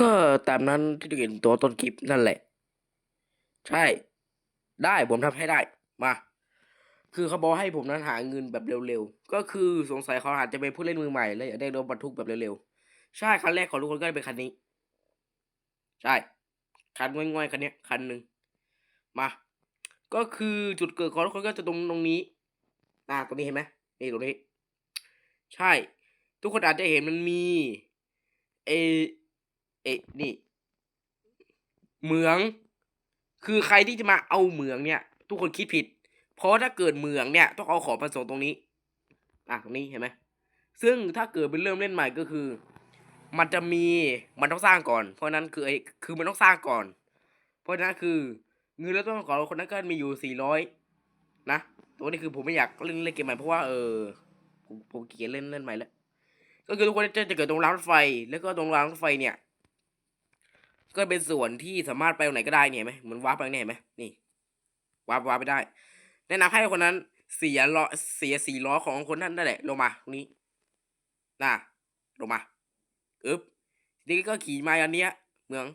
ก็ตามนั้นที่เห็นตัวต้นคลิปนั่นแหละ ใช่ ได้ผมทำให้ได้ มา คือเขาบอกให้ผมนั้นหาเงินแบบเร็วๆ ก็คือสงสัยเขาอาจจะเป็นผู้เล่นมือใหม่และอยากได้รถบรรทุกแบบเร็วๆ ใช่คันแรกของทุกคนก็เป็นคันนี้ ใช่ คันง่อยๆคันนี้คันหนึ่งมา ก็คือจุดเกิดของทุกคนก็จะตรงตรงนี้อ่าตรงนี้เห็นไหมนี่ตรงนี้ ใช่ ทุกคนอาจจะเห็นมันมีเอ เอ๊ะนี่ เหมือง คือใครที่จะมาเอาเหมืองเนี่ย ทุกคนคิดผิด เพราะถ้าเกิดเหมืองเนี่ย ต้องเอาของมาส่งตรงนี้ อะตรงนี้เห็นไหมซึ่งถ้าเกิดเป็นเริ่มเล่นใหม่ก็คือ มันจะมีมันต้องสร้างก่อน เพราะนั้นคือไอ้คือมันต้องสร้างก่อน เพราะนั้นคือเงินแล้วต้องของคนนั้นก็มีอยู่สี่ร้อยนะตัวนี้คือผมไม่อยากเล่นเล่นเกมใหม่เพราะว่าเออผมผมเกลียดเล่นเล่นใหม่แล้วก็คือทุกคนจะจะเกิดตรงรางรถไฟ แล้วก็ตรงรางรถไฟเนี่ย ก็เป็นส่วนที่สามารถไปตรงไหนก็ได้เนี่ยเห็นไหมเหมือนวาร์ปไปเนี่ยเห็นไหมนี่วาร์ปวาร์ปไปได้ แนะนำให้คนนั้นเสียล้อเสียสี่ล้อของคนนั้นนั่นแหละลงมาตรงนี้น่ะลงมาอึ๊บนี้ก็ขี่มาอันเนี้ยเมือง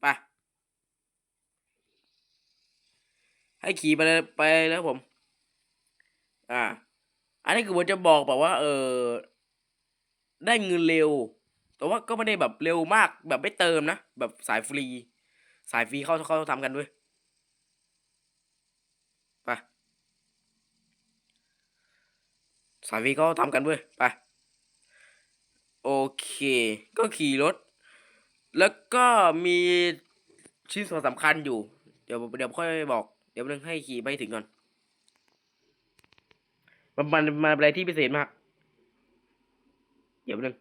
ไปให้ขี่ไปเลยไปแล้วผม อ่า อันนี้คือผมจะบอกแบบว่า เออได้เงินเร็ว แต่ว่าก็ไม่ได้แบบเร็วมากแบบไม่เติมนะ แบบสายฟรี สายฟรีเขาเขาทำกันด้วยไปสายฟรีเขาทำกันด้วยไปโอเค ก็ขี่รถ แล้วก็มีชิ้นส่วนสำคัญอยู่ เดี๋ยวเดี๋ยวค่อยบอก เดี๋ยวนึงให้ขี่ไปถึงก่อน มันมันมันอะไรที่พิเศษมาก เดี๋ยวนึง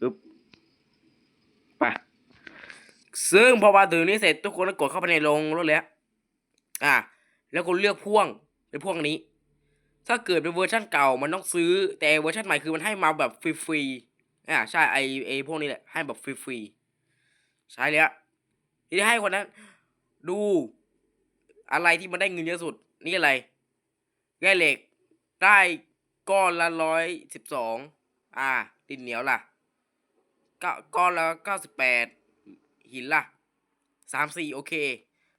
ปึ๊บไป ซึ่งพอมาถึงนี้เสร็จทุกคนก็กดเข้าไปในโรงรถเลยอะอะ แล้วคุณเลือกพ่วงเป็นพ่วงนี้ ถ้าเกิดเป็นเวอร์ชันเก่ามันต้องซื้อ แต่เวอร์ชันใหม่คือมันให้มาแบบฟรีๆ อะใช่ไอไอพวกนี้แหละให้แบบฟรีๆ ใช่เลยอะทีนี้ให้คนนั้น ดูอะไรที่มันได้เงินเยอะสุด นี่อะไรแร่เหล็ก ได้ก้อนละร้อยสิบสอง อ่าดินเหนียวล่ะก้อนละเก้าสิบแปด หินล่ะสามสี่โอเค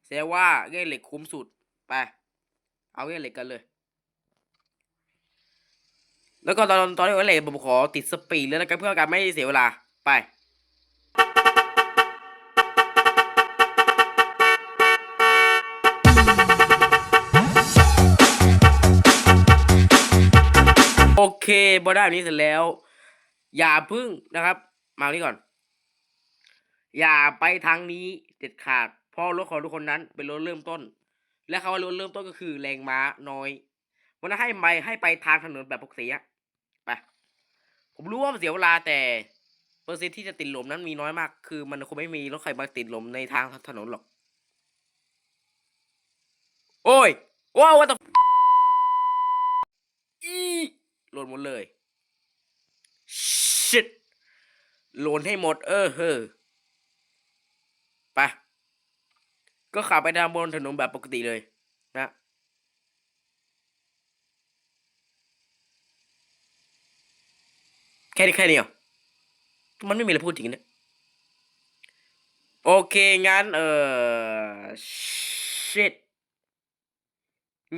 แสดงว่าแร่เหล็กคุ้มสุด ไป เอาแร่เหล็กกันเลย แล้วก็ตอนตอนที่แร่เหล็กผมขอติดสปีดเลยแล้วกันเพื่อการไม่เสียเวลา ไปโอเคบอได้แบบนี้เสร็จแล้ว อย่าพึ่งนะครับ มาที่ก่อน อย่าไปทางนี้เด็ดขาดเพราะรถของทุกคนนั้นเป็นรถเริ่มต้น และคำว่ารถเริ่มต้นก็คือแรงม้าน้อยวันนั้นให้ไปให้ไปทางถนนแบบปกติอะไปผมรู้ว่าเสียเวลาแต่เปอร์เซ็นที่จะติดลมนั้นมีน้อยมาก คือมันคงไม่มีรถใครมาติดลมในทางถนนหรอก โอ้ยว้าววัตอีโหลดหมดเลย shit โหลดให้หมด เออเฮ้อ ไป ก็ขับไปทางบนถนนแบบปกติเลยนะแค่นี้แค่นี้เหรอมันไม่มีอะไรพูดจริงเนี่ยโอเค งั้น เออ shit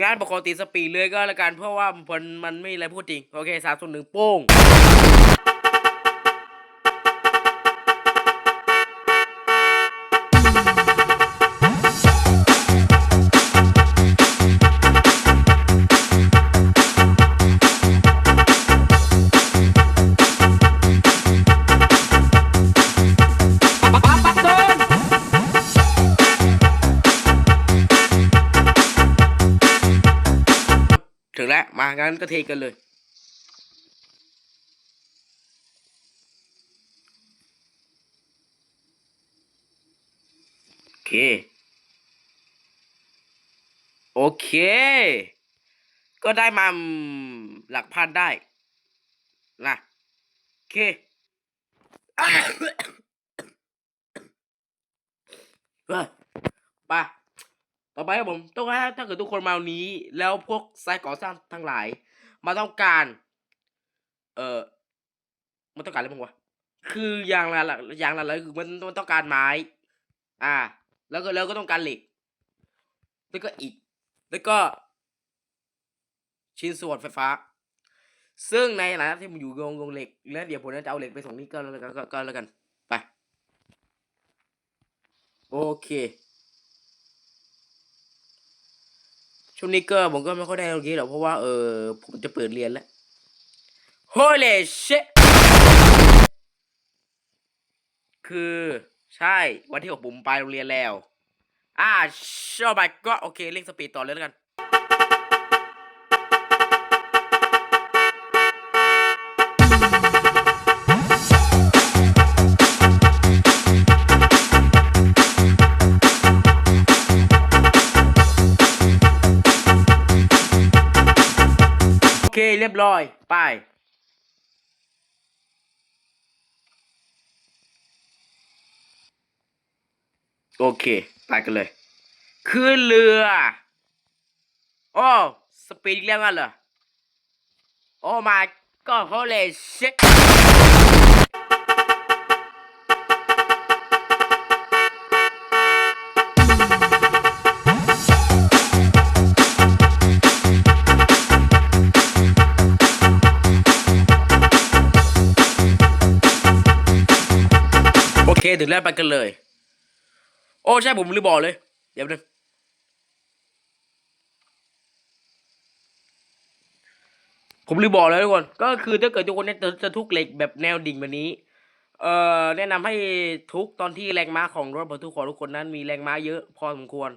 งานปกติสปีดเลยก็แล้วกันเพราะว่ามันมันไม่มีอะไรพูดจริง โอเคสามส่วนหนึ่งโป้ง แล้วมางั้นก็เทกันเลยโอเค โอเค ก็ได้มาหลักพันได้นะโอเคไป ต่อไปครับผมต้องให้ถ้าเกิดทุกคนมาวันนี้ แล้วพวกไซต์ก่อสร้างทั้งหลาย มาต้องการ เอ่อมันต้องการอะไรบ้างวะคืออย่างละอย่างละเลยคือมันมันต้องการไม้ อ่า แล้วก็แล้วก็ต้องการเหล็ก แล้วก็อิฐแล้วก็ ชิ้นส่วนไฟฟ้า ซึ่งในฐานะที่มันอยู่โรงโรงเหล็ก แล้วเดี๋ยวผมจะเอาเหล็กไปส่งนี่ก็แล้วกันก็แล้วกันไปโอเค ช่วงนี้ก็ผมก็ไม่ค่อยได้ตรงนี้หรอกเพราะว่าเออผมจะเปิดเรียนแล้ว Holy shit คือใช่วันที่หกผมไปโรงเรียนแล้ว อ่าชอบไปก็โอเคเล่นสปีดต่อเลยแล้วกัน เรียบร้อย ไป โอเค ไปกันเลยขึ้นเรือโอ้สปีดอีกแล้วงั้นเหรอโอ้ my god holy shit เคถึงแล้วไปกันเลย โอ้ใช่ผมลืมบอกเลย เดี๋ยวนึงผมลืมบอกแล้วทุกคน ก็คือถ้าเกิดทุกคนเนี่ยจะจะทุกเหล็กแบบแนวดิ่งแบบนี้ เอ่อแนะนำให้ทุกตอนที่แรงม้าของรถบรรทุกของทุกคนนั้นมีแรงม้าเยอะพอสมควร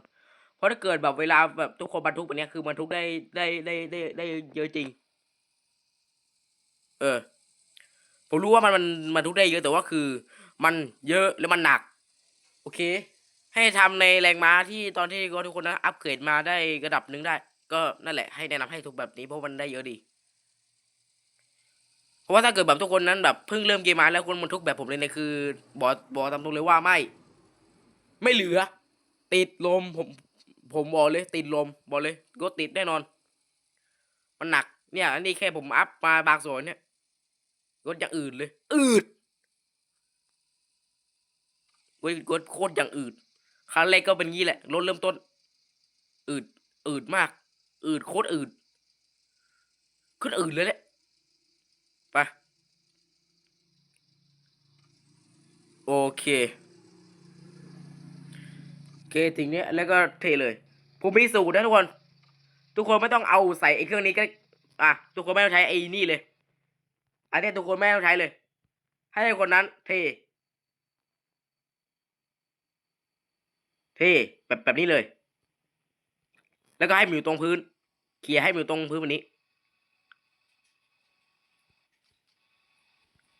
เพราะถ้าเกิดแบบเวลาแบบทุกคนบรรทุกแบบนี้คือมันทุกได้ได้ได้ได้ได้เยอะจริง เออ ผมรู้ว่ามันมันมันทุกได้เยอะแต่ว่าคือ มันเยอะแล้วมันหนัก โอเค ให้ทำในแรงม้าที่ตอนที่ทุกคนนะอัปเกรดมาได้ระดับหนึ่งได้ ก็นั่นแหละให้แนะนำให้ทุกแบบนี้เพราะมันได้เยอะดีเพราะว่าถ้าเกิดแบบทุกคนนั้นแบบเพิ่งเริ่มเกมมาแล้วคนมันทุกแบบผมเลยเนี่ยคือบอกบอกตามตรงเลยว่าไม่ ไม่เหลือ ติดลมผมผมบอกเลย ติดลมบอกเลยก็ติดแน่นอน มันหนักเนี่ยอันนี้แค่ผมอัพมาบางส่วนเนี่ยรถอย่างอื่นเลย อืด วยกดโคตรอย่างอืดคันแรกก็เป็นงี้แหละรถเริ่มต้น อืดอืดมาก อืดโคตรอืดขึ้นอืดเลยแหละไปโอเคโอเคถึงเนี้ยแล้วก็เทเลยผมมีสูตรนะทุกคน ทุกคนไม่ต้องเอาใส่ไอ้เครื่องนี้ก็อะทุกคนไม่ต้องใช้ไอ้นี่เลย อันนี้ทุกคนไม่ต้องใช้เลย ให้คนนั้นเท เท่แบบแบบนี้เลย แล้วก็ให้มันอยู่ตรงพื้นเขี่ยให้มันอยู่ตรงพื้นแบบนี้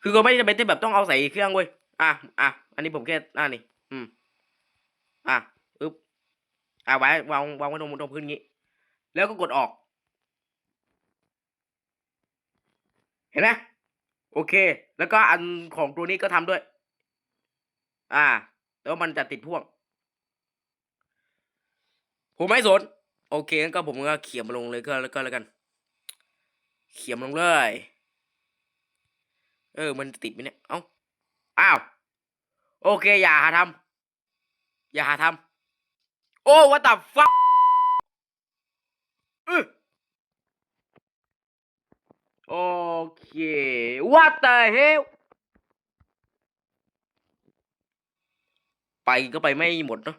คือก็ไม่จำเป็นที่แบบต้องเอาใส่เครื่องเว้ย อะอะอันนี้ผมแค่อ่านี่ อืม อะอึ๊บ อะไว้วางวางไว้ตรงตรงพื้นงี้ แล้วก็กดออก เห็นไหมโอเค แล้วก็อันของตัวนี้ก็ทำด้วย อ่า แต่ว่ามันจะติดพ่วง ผมไม่สน โอเคงั้นก็ผมก็เขียนมาลงเลยก็แล้วก็แล้วกัน เขียนลงเลย เออ มันติดไหมเนี่ยเอ้าอ้าว โอเค อย่าหาทำอย่าหาทำโอ้ what the fuck โอเค what the hell ไปก็ไปไม่หมดเนาะ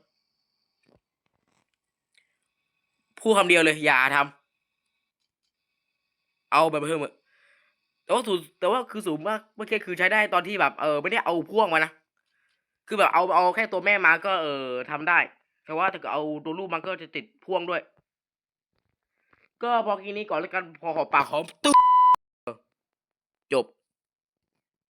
พูดคำเดียวเลยอย่าทำเอาแบบเพิ่มเถอะแต่ว่าสูงแต่ว่าคือสูงมากเมื่อกี้คือใช้ได้ตอนที่แบบ เออไม่ได้เอาพ่วงมานะคือแบบเอาเอาแค่ตัวแม่มาก็เออทำได้ แต่ว่าถ้าเกิดเอาตัวลูกมันก็จะติดพ่วงด้วย ก็พอกินนี้ก่อนแล้วกันพอหอมปากหอมตึ๊บจบ